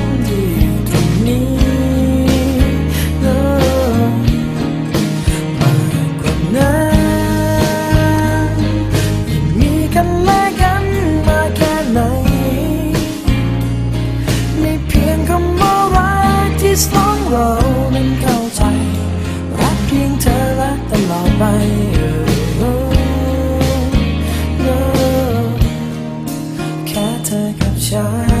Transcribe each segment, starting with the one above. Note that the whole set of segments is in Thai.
ี เรานั้นเข้าใจ รักเพียงเธอและตลอดไปแค่เธอกับฉัน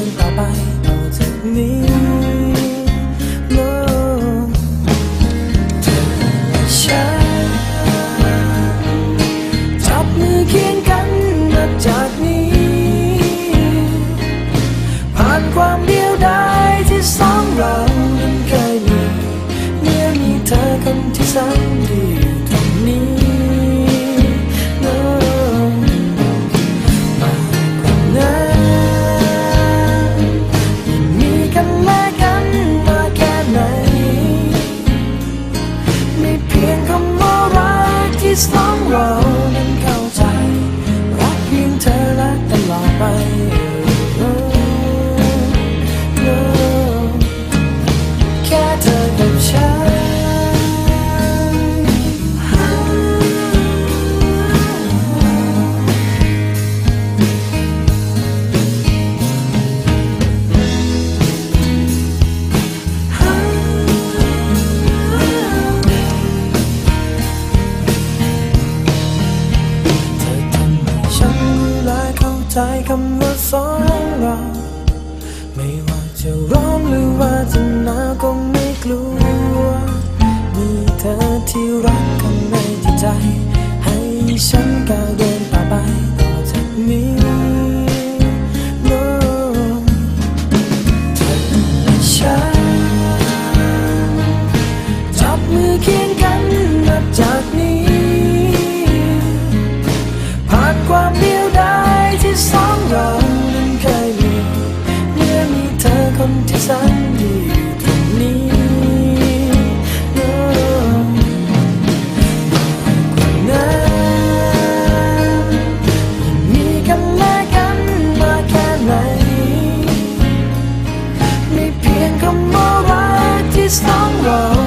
น ไม่เพียงคำว่ารักที่สองเรา ใจคำว่าสองเรา ไม่ว่าจะร้ กที่ส